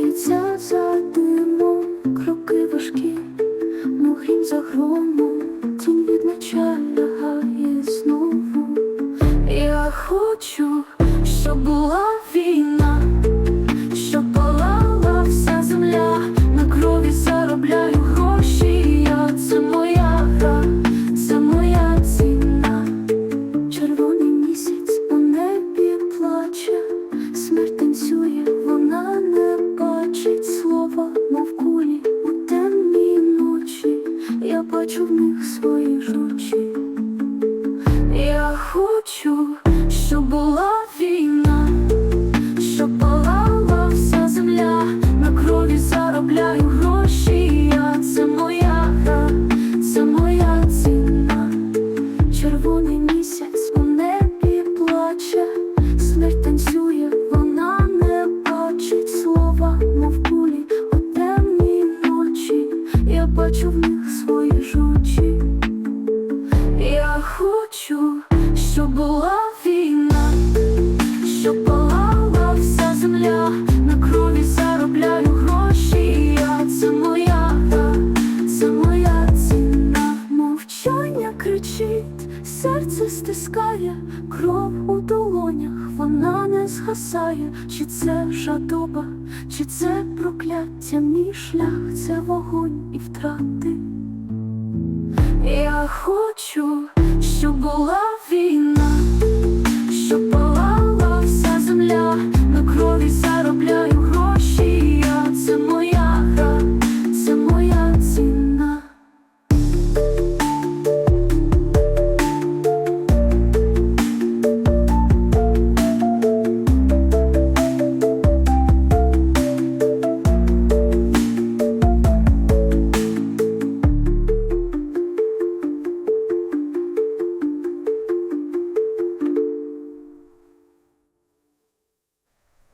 ховаються за димом, кроки важкі, мухрім за громом, тінь відмечає лягає знову. Я хочу, щоб була війна. Бачу в них свої жучі. Я хочу, щоб була війна, щоб палала вся земля, на крові заробляю гроші. Я це моя гра, це моя ціна. Червоний місяць у небі плаче, смерть танцює, вона не бачить слова, мов кулі у темній ночі. Я бачу в них свої жучі. Я хочу, щоб була війна, щоб палала вся земля, на крові заробляю гроші. Я це моя це моя ціна. Мовчання кричить, серце стискає, кров у долонях, вона не згасає. Чи це жадоба, чи це прокляття, мій шлях, це вогонь і втрати. Хочу, щоб була